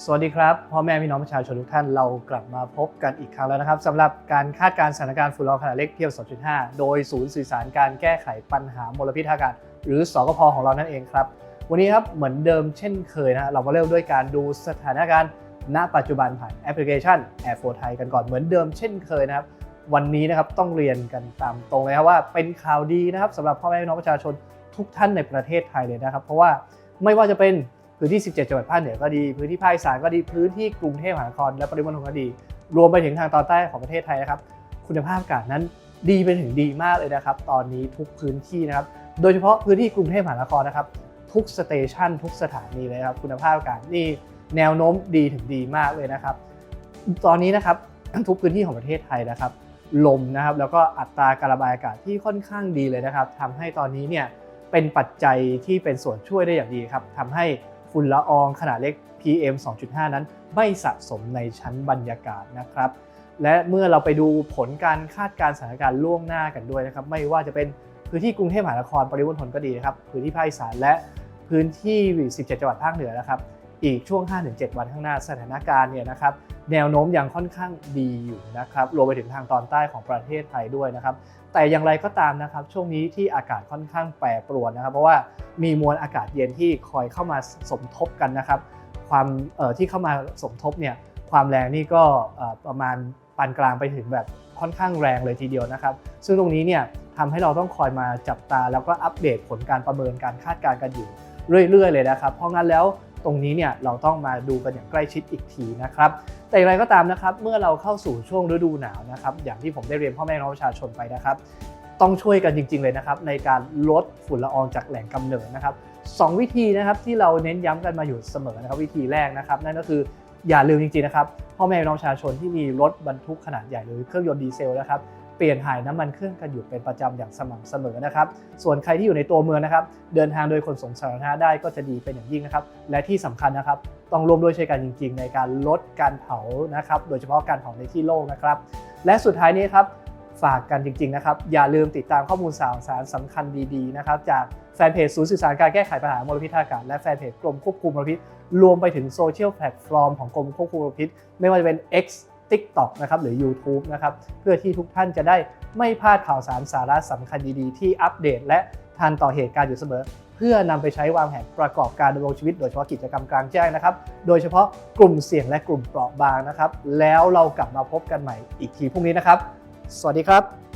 สวัสดีครับพ่อแม่พี่น้องประชาชนทุกท่านเรากลับมาพบกันอีกครั้งแล้วนะครับสำหรับการคาดการณ์สถานการณ์ฝุ่นละอองขนาดเล็กเทียบ 2.5 โดยศูนย์สื่อสารการแก้ไขปัญหามลพิษทางอากาศหรือสกพของเรานั่นเองครับ วันนี้ครับเหมือนเดิมเช่นเคยนะเรามาเริ่มด้วยการดูสถานการณ์ณปัจจุบันผ่านแอปพลิเคชัน Air 4 Thai กันก่อนเหมือนเดิมเช่นเคยนะครับ วันนี้นะครับต้องเรียนกันตามตรงเลยครับว่าเป็นข่าวดีนะครับสำหรับพ่อแม่พี่น้องประชาชนทุกท่านในประเทศไทยเลยนะครับ เพราะว่าไม่ว่าจะเป็น พื้นที่ 17 จังหวัดภาคเหนือก็ดี พื้นที่ภาคอีสานก็ดี พื้นที่กรุงเทพมหานครและปริมณฑลก็ดี รวมไปถึงทางตอนใต้ของประเทศไทยนะครับ คุณภาพอากาศนั้นดีไปถึงดีมากเลยนะครับ ตอนนี้ทุกพื้นที่นะครับ โดยเฉพาะพื้นที่กรุงเทพมหานครนะครับ ทุกสเตชันทุกสถานีเลยครับ คุณภาพอากาศนี่แนวโน้มดีถึงดีมากเลยนะครับ ตอนนี้นะครับทุกพื้นที่ของประเทศไทยนะครับ ลมนะครับ แล้วก็อัตราการระบายอากาศที่ค่อนข้างดีเลยนะครับทำให้ตอนนี้เนี่ยเป็นปัจจัยที่เป็นส่วนช่วยได้อย่างดีครับทำให้ ฝุ่นละอองขนาดเล็ก PM 2.5 นั้นไม่สะสมในชั้นบรรยากาศนะครับ และเมื่อเราไปดูผลการคาดการณ์สถานการณ์ล่วงหน้ากันด้วยนะครับ ไม่ว่าจะเป็นพื้นที่กรุงเทพมหานครปริมณฑลก็ดีนะครับ พื้นที่ภาคอีสานและพื้นที่ 17 จังหวัดภาคเหนือนะครับ อีกช่วง 5-7 วันข้างหน้าสถานการณ์เนี่ยนะครับแนวโน้มยังค่อนข้างดีอยู่นะครับรวมไปถึงทางตอนใต้ของประเทศไทยด้วยนะครับ แต่อย่างไรก็ตามนะครับ ช่วงนี้ที่อากาศค่อนข้างแปรปรวนนะครับ เพราะว่ามีมวลอากาศเย็นที่คอยเข้ามาสมทบกันนะครับ ความที่เข้ามาสมทบเนี่ยความแรงนี่ก็ประมาณปานกลางไปถึงแบบค่อนข้างแรงเลยทีเดียวนะครับ ซึ่งตรงนี้เนี่ยทำให้เราต้องคอยมาจับตาแล้วก็อัปเดตผลการประเมินการคาดการณ์กันอยู่เรื่อยๆ เลยนะครับ เพราะงั้นแล้ว ตรงนี้เนี่ยเราต้องมาดูกันอย่างใกล้ชิดอีกทีนะครับ แต่อย่างไรก็ตามนะครับ เมื่อเราเข้าสู่ช่วงฤดูหนาวนะครับ อย่างที่ผมได้เรียนพ่อแม่น้องประชาชนไปนะครับ ต้องช่วยกันจริง ๆเลยนะครับ ในการลดฝุ่นละอองจากแหล่งกำเนิดนะครับสองวิธีนะครับที่เราเน้นย้ำกันมาอยู่เสมอนะครับ วิธีแรกนะครับ นั่นก็คืออย่าลืมจริงๆนะครับพ่อแม่น้องประชาชนที่มีรถบรรทุกขนาดใหญ่หรือเครื่องยนต์ดีเซลนะครับ เปลี่ยนถ่ายน้ำมันเครื่องกันอยู่เป็นประจำอย่างสม่ำเสมอนะครับ ส่วนใครที่อยู่ในตัวเมืองนะครับ เดินทางโดยขนส่งสาธารณะได้ก็จะดีเป็นอย่างยิ่งนะครับ และที่สำคัญนะครับ ต้องร่วมด้วยช่วยกันจริง ๆ ในการลดการเผานะครับ โดยเฉพาะการเผาในที่โล่งนะครับ และสุดท้ายนี้ครับฝากกันจริง ๆ นะครับ อย่าลืมติดตามข้อมูลสาวสารสำคัญดีๆ นะครับ จากแฟนเพจศูนย์สื่อสารการแก้ไขปัญหามลพิษทางอากาศและแฟนเพจกรมควบคุมมลพิษ รวมไปถึงโซเชียลแพลตฟอร์มของกรมควบคุมมลพิษ ไม่ว่าจะเป็น X TikTok นะครับหรือ YouTube นะครับเพื่อที่ทุกท่านจะได้ไม่พลาดข่าวสารสาระสำคัญดีๆ ที่อัปเดต และทันต่อเหตุการณ์อยู่เสมอ เพื่อนำไปใช้วางแผนประกอบการดำรงชีวิต โดยเฉพาะกิจกรรมกลางแจ้งนะครับ โดยเฉพาะกลุ่มเสี่ยงและกลุ่มเปราะบางนะครับ แล้วเรากลับมาพบกันใหม่อีกทีพรุ่งนี้นะครับ สวัสดีครับ